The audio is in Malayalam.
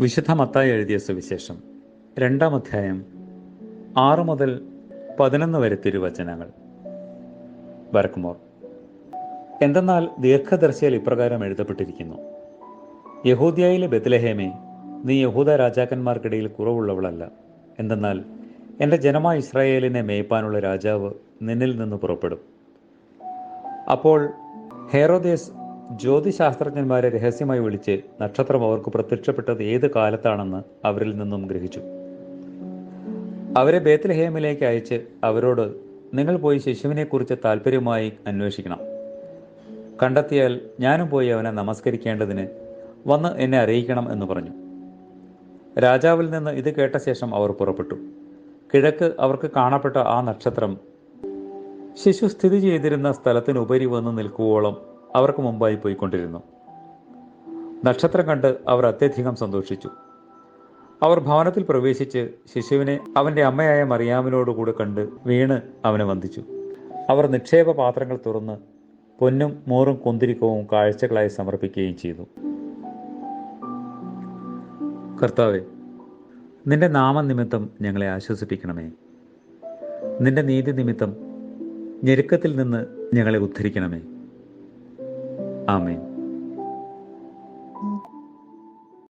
വിശുദ്ധ മത്തായി എഴുതിയ സുവിശേഷം. രണ്ടാം അധ്യായം ആറ് മുതൽ പതിനൊന്ന് വരെ തിരുവചനങ്ങൾ. വരക്കുമോർ എന്തെന്നാൽ ദീർഘദർശയിൽ ഇപ്രകാരം എഴുതപ്പെട്ടിരിക്കുന്നു. യഹൂദിയയിലെ ബെത്ലഹേമേ നീ യഹൂദ രാജാക്കന്മാർക്കിടയിൽ കുറവുള്ളവളല്ല. എന്തെന്നാൽ എന്റെ ജനമായ ഇസ്രായേലിനെ മേയ്പ്പാനുള്ള രാജാവ് നിന്നിൽ നിന്ന് പുറപ്പെടും. അപ്പോൾ ഹേറോദേസ് ജ്യോതിശാസ്ത്രജ്ഞന്മാരെ രഹസ്യമായി വിളിച്ച് നക്ഷത്രം അവർക്ക് പ്രത്യക്ഷപ്പെട്ടത് ഏത് കാലത്താണെന്ന് അവരിൽ നിന്നും ഗ്രഹിച്ചു. അവരെ ബേത്ലഹേമിലേക്ക് അയച്ച് അവരോട് നിങ്ങൾ പോയി ശിശുവിനെക്കുറിച്ച് താല്പര്യമായി അന്വേഷിക്കണം. കണ്ടെത്തിയാൽ ഞാനും പോയി അവനെ നമസ്കരിക്കേണ്ടതിന് വന്ന് എന്നെ അറിയിക്കണം എന്ന് പറഞ്ഞു. രാജാവിൽ നിന്ന് ഇത് കേട്ട ശേഷം അവർ പുറപ്പെട്ടു. കിഴക്ക് അവർക്ക് കാണപ്പെട്ട ആ നക്ഷത്രം ശിശു സ്ഥിതി ചെയ്തിരുന്ന സ്ഥലത്തിനുപരി വന്ന് നിൽക്കുവോളം അവർക്ക് മുമ്പായി പോയിക്കൊണ്ടിരുന്നു. നക്ഷത്രം കണ്ട് അവർ അത്യധികം സന്തോഷിച്ചു. അവർ ഭവനത്തിൽ പ്രവേശിച്ച് ശിശുവിനെ അവന്റെ അമ്മയായ മറിയാമിനോടുകൂടെ കണ്ട് വീണ് അവനെ വന്ദിച്ചു. അവർ നിക്ഷേപ പാത്രങ്ങൾ തുറന്ന് പൊന്നും മോറും കുന്തിരിക്കവും കാഴ്ചകളായി സമർപ്പിക്കുകയും ചെയ്തു. കർത്താവെ നിന്റെ നാമനിമിത്തം ഞങ്ങളെ ആശ്വസിപ്പിക്കണമേ. നിന്റെ നീതി നിമിത്തം ഞെരുക്കത്തിൽ നിന്ന് ഞങ്ങളെ ഉദ്ധരിക്കണമേ. ആമേൻ